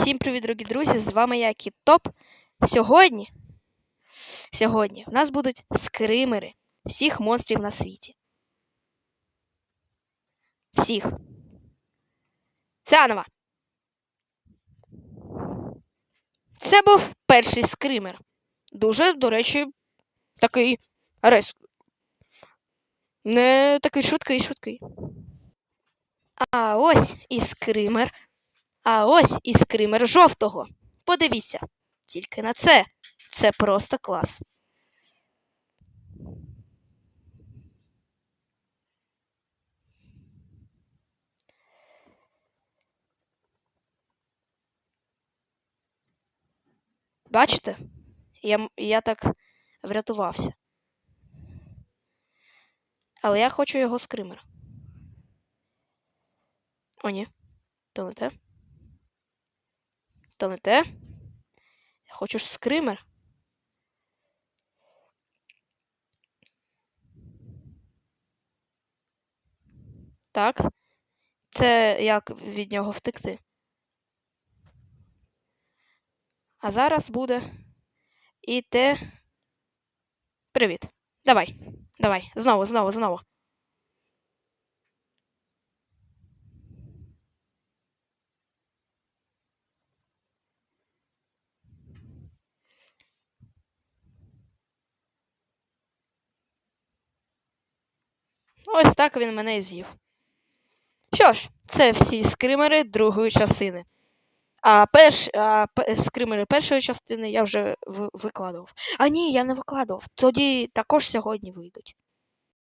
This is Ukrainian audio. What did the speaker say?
Всім привіт, дорогі друзі! З вами я Кіттоп. Сьогодні, сьогодні в нас будуть скримери всіх монстрів на світі. Всіх. Заново. Це був перший скример. Дуже, до речі, такий рез. Не такий швидкий, швидкий. А ось і скример. А ось і скример жовтого. Подивіться. Тільки на це. Це просто клас. Бачите? Я, я так врятувався. Але я хочу його скример. О, ні. То не те. То не те. Хочу ж скример. Так. Це як від нього втекти. А зараз буде і те. Привіт. Давай. Давай. Знову, знову, знову. Ось так він мене і з'їв. Що ж, це всі скримери другої частини. А, перш, а скримери першої частини я вже викладував. А ні, я не викладував. Тоді також сьогодні вийдуть.